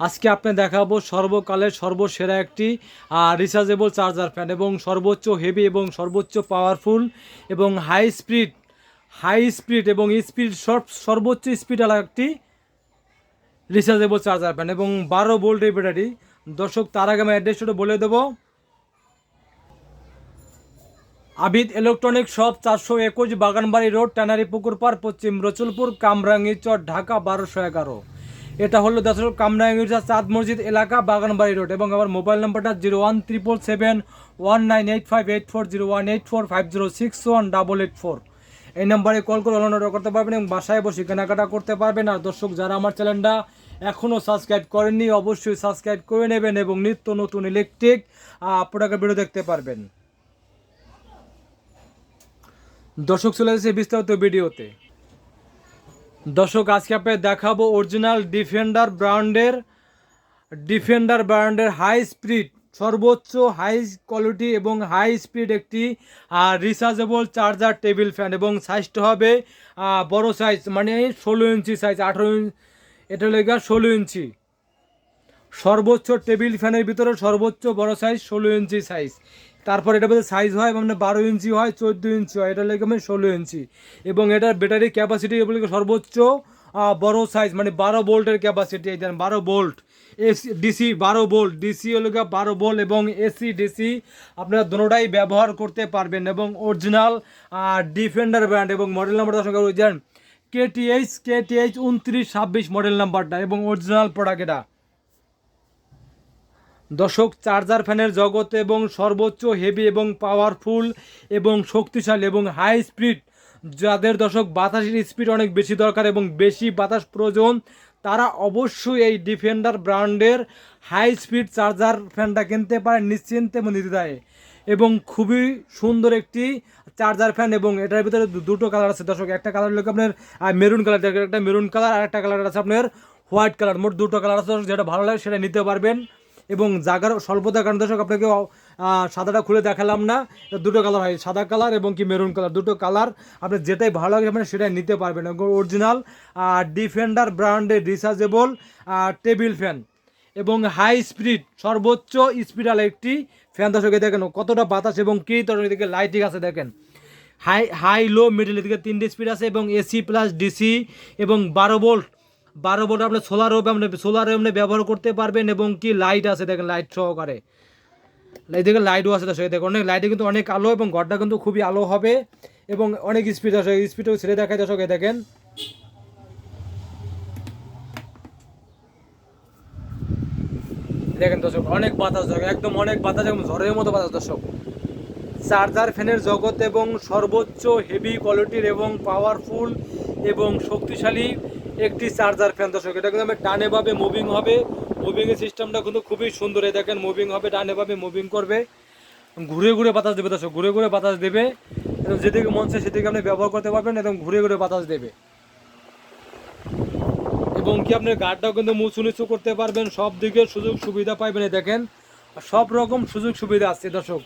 আজকে আপনি দেখাবো সর্বকালের সর্বসেরা একটি রিচার্জেবল চার্জার ফ্যান এবং সর্বোচ্চ হেভি এবং সর্বোচ্চ পাওয়ারফুল এবং হাই স্পিড হাই স্পিড এবং স্পিড সর্বোচ্চ স্পিড আলা একটি রিচার্জেবল চার্জার ফ্যান এবং বারো ভোল্টের ব্যাটারি দর্শক, তার আগে আমি অ্যাড্রেসটা বলে দেবো। আবিদ ইলেকট্রনিক শপ চারশো একুশ বাগানবাড়ি রোড ট্যানারি পুকুর পার, পশ্চিম রসুলপুর কামরাঙ্গি চর ঢাকা, বারোশো এগারো। এটা হলো দর্শক কামরাঙ্গি চর চাঁদ মসজিদ এলাকা, বাগানবাড়ি রোড। এবং আমার মোবাইল নাম্বারটা zero one triple seven one nine eight five eight four zero one eight four five zero six one double eight four. এই নাম্বারে কল করে অনলাইন অর্ডার করতে পারবেন এবং বাসায় বসে কেনাকাটা করতে পারবেন। আর দর্শক, যারা আমার চ্যানেলটা এখনও সাবস্ক্রাইব করেননি, অবশ্যই সাবস্ক্রাইব করে নেবেন এবং নিত্য নতুন ইলেকট্রিক প্রোডাক্টের ভিডিও দেখতে পারবেন। দর্শক, চলে এসেছে বিস্তারিত ভিডিওতে। দর্শক, আজকে আপনাকে দেখাবো অরিজিনাল ডিফেন্ডার ব্র্যান্ডের ডিফেন্ডার ব্র্যান্ডের হাই স্পিড সর্বোচ্চ হাই কোয়ালিটি এবং হাই স্পিড একটি রিচার্জেবল চার্জার টেবিল ফ্যান এবং সাইজটা হবে বড় সাইজ মানে ষোলো ইঞ্চি সাইজ আঠেরো ইঞ্চি এটা লেগা ষোলো ইঞ্চি। সর্বোচ্চ টেবিল ফ্যানের ভিতরে সর্বোচ্চ বড় সাইজ ষোলো ইঞ্চি সাইজ তারপর এটা বলতে সাইজ হয় মানে বারো ইঞ্চি হয়, চোদ্দ ইঞ্চি হয়। এটা লেগে মানে ষোলো ইঞ্চি। এবং এটার ব্যাটারি ক্যাপাসিটি বলে সর্বোচ্চ বড় সাইজ মানে বারো বোল্টের ক্যাপাসিটি এই দেন, বারো বোল্ট এসি ডিসি বারো বোল্ট ডিসি হলো বারো বোল্ট এবং এসি ডিসি আপনারা দুটোটাই ব্যবহার করতে পারবেন এবং অরিজিনাল ডিফেন্ডার ব্র্যান্ড এবং মডেল নাম্বারটার সঙ্গে রয়েছেন কেটিএইচ কেটিএইচ উনত্রিশ, ছাব্বিশ মডেল নাম্বারটা এবং অরিজিনাল প্রোডাক্ট এটা। দর্শক, চার্জার ফ্যানের জগতে এবং সর্বোচ্চ হেভি এবং পাওয়ারফুল এবং শক্তিশালী এবং হাই স্পিড যাদের দর্শক, বাতাসের স্পিড অনেক বেশি দরকার এবং বেশি বাতাস প্রয়োজন, তারা অবশ্যই এই ডিফেন্ডার ব্র্যান্ডের হাই স্পিড চার্জার ফ্যানটা কিনতে পারেন নিশ্চিন্তে এবং নির্দ্বিধায়। এবং খুবই সুন্দর একটি চার্জার ফ্যান এবং এটার ভিতরে দুটো কালার আছে। দর্শক, একটা কালার হলো আপনার মেরুন কালার একটা মেরুন কালার আর একটা কালার আছে আপনার হোয়াইট কালার মোট দুটো কালার আছে যেটা ভালো লাগে সেটা নিতে পারবেন। এবং জাগার স্বল্পতার কারণ দর্শক, আপনাকে সাদাটা খুলে দেখালাম না। দুটো কালার হয়, সাদা কালার এবং কি মেরুন কালার। দুটো কালার আপনি যেটাই ভালো লাগে আপনি সেটাই নিতে পারবেন। অরিজিনাল ডিফেন্ডার ব্র্যান্ডের রিচার্জেবল টেবিল ফ্যান এবং হাই স্পিড সর্বোচ্চ স্পিড আলা একটি ফ্যান দর্শকে দেখেন কতটা বাতাস এবং কি ধরনের দিকে লাইটিং আছে দেখেন। হাই হাই লো মিডল এদিকে তিনটে স্পিড আছে এবং এসি প্লাস ডিসি এবং বারো ভোল্ট বারো ভোল্ট আপনার সোলারও আপনি সোলারও আপনি ব্যবহার করতে পারবেন এবং কি লাইট আছে দেখেন লাইট সহকারে এদিকে লাইটও আছে দর্শক দেখেন অনেক লাইটে কিন্তু অনেক আলো এবং ঘরটা কিন্তু খুবই আলো হবে এবং অনেক স্পিড দর্শক স্পিডও ছেড়ে দেখায় দর্শক দেখেন। দেখেন দর্শক, অনেক বাতাস দর্শক, একদম অনেক বাতাস এবং ঝড়ের মতো বাতাস দর্শক। চার্জার ফ্যানের জগৎ এবং সর্বোচ্চ হেভি কোয়ালিটির এবং পাওয়ারফুল এবং শক্তিশালী একটি চার্জার ফ্যান দর্শক, এটা কিন্তু ডানে ভাবে মুভিং হবে। মুভিংয়ের সিস্টেমটা কিন্তু খুবই সুন্দর, এই দেখেন মুভিং হবে, ডানে ভাবে মুভিং করবে। ঘুরে ঘুরে বাতাস দেবে, দর্শক, ঘুরে ঘুরে বাতাস দেবে। এবং যেদিকে মন চায় সেদিকে আপনি ব্যবহার করতে পারবেন এবং ঘুরে ঘুরে বাতাস দেবে। এবং কি আপনি গাড়টাও কিন্তু মুছু নিচু করতে পারবেন, সব দিকে সুযোগ সুবিধা পাইবেন দেখেন। সব রকম সুযোগ সুবিধা আছে, দর্শক।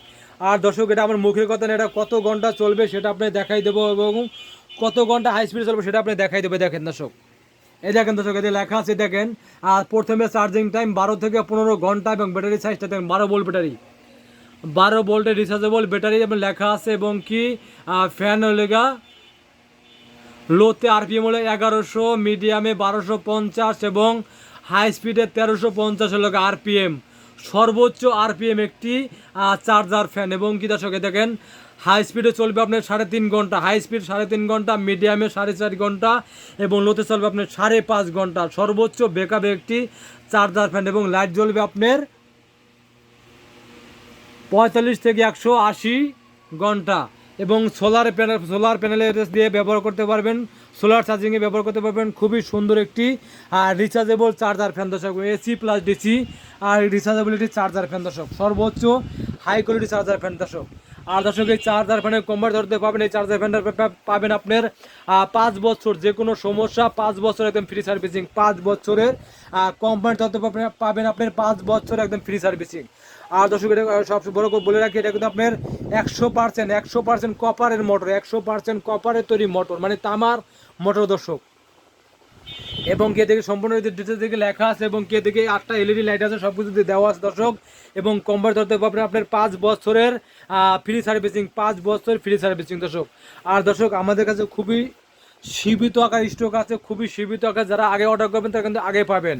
আর দর্শক, এটা আমার মুখের কথা এটা কত ঘণ্টা চলবে সেটা আপনি দেখাই দেবো এবং কত ঘণ্টা হাই স্পিডে চলবে সেটা আপনি দেখাই দেবে, দেখেন, দর্শক। এই দেখেন দর্শক, এতে লেখা আছে, দেখেন, আর প্রথমে চার্জিং টাইম বারো থেকে পনেরো ঘণ্টা এবং ব্যাটারি সাইজটা দেখেন, বারো বোল্ট ব্যাটারি বারো ভোল্টের রিচার্জেবল ব্যাটারি এবং লেখা আছে, এবং কি ফ্যান লেগা লোতে আরপিএম হলে এগারোশো মিডিয়ামে বারোশো পঞ্চাশ এবং হাই স্পিডে তেরোশো পঞ্চাশ হলো আরপিএম সর্বোচ্চ আরপিএম একটি চার্জার ফ্যান এবং কি দর্শকে দেখেন হাই স্পিডে চলবে আপনার সাড়ে তিন ঘণ্টা হাই স্পিড সাড়ে তিন ঘণ্টা মিডিয়ামে সাড়ে চার ঘণ্টা এবং লোতে চলবে আপনার সাড়ে পাঁচ ঘণ্টা। সর্বোচ্চ বেকআপে একটি চার্জার ফ্যান এবং লাইট জ্বলবে আপনার পঁয়তাল্লিশ থেকে একশো আশি ঘণ্টা। এবং সোলার প্যানেল সোলার প্যানেলের দিয়ে ব্যবহার করতে পারবেন। সোলার চার্জিংয়ে ব্যবহার করতে পারবেন। খুবই সুন্দর একটি আর রিচার্জেবল চার্জার ফ্যান দর্শক। এসি প্লাস ডিসি আর রিচার্জেবল একটি চার্জার ফ্যান দর্শক। সর্বোচ্চ হাই কোয়ালিটি চার্জার ফ্যান দর্শক। আর দর্শক, এই চার্জার ফ্যানের কম্বার ধরতে পাবেন, এই চার্জার ফ্যানটা পাবেন আপনার পাঁচ বছর, যে কোনো সমস্যা, পাঁচ বছর একদম ফ্রি সার্ভিসিং পাঁচ বছরের কোম্পানি ধরতে পাবেন- আপনার পাঁচ বছর একদম ফ্রি সার্ভিসিং আর দর্শক, এটা সব বড় করে বলে রাখি, এটা কিন্তু আপনার একশো পার্সেন্ট একশো পার্সেন্ট কপারের মোটর একশো পার্সেন্ট কপারের তৈরি মোটর মানে তামার মোটর দর্শক। এবং কে থেকে সম্পূর্ণ ডিটেলস থেকে লেখা আছে এবং কে থেকে আটটা এলইডি লাইট আছে সব কিছু দেওয়া আছে দর্শক। এবং কম্বার ধরতে পারবেন আপনার পাঁচ বছরের ফ্রি সার্ভিসিং পাঁচ বছর ফ্রি সার্ভিসিং দর্শক। আর দর্শক, আমাদের কাছে খুবই সীমিত আকার স্টক আছে, খুবই সীমিত আকার, যারা আগে অর্ডার করবেন তারা কিন্তু আগে পাবেন।